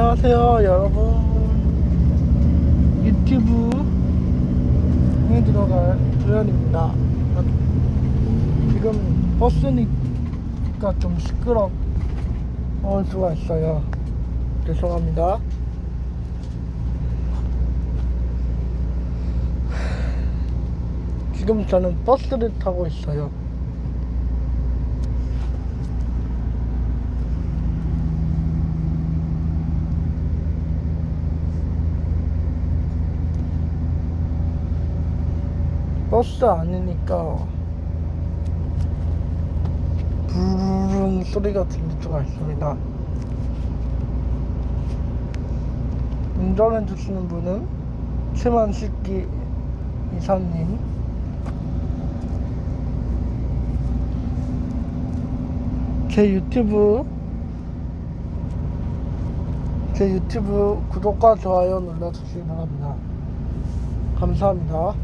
안녕하세요 여러분. 유튜브에 들어갈 도현입니다. 지금 버스니까 좀 시끄러울 수가 있어요. 죄송합니다. 지금 저는 버스를 타고 있어요 버스 아니니까 부르릉 소리가 들릴 수가 있습니다. 운전해 주시는 분은 최만식기 이사님 제 유튜브 제 유튜브 구독과 좋아요 눌러주시기 바랍니다. 감사합니다.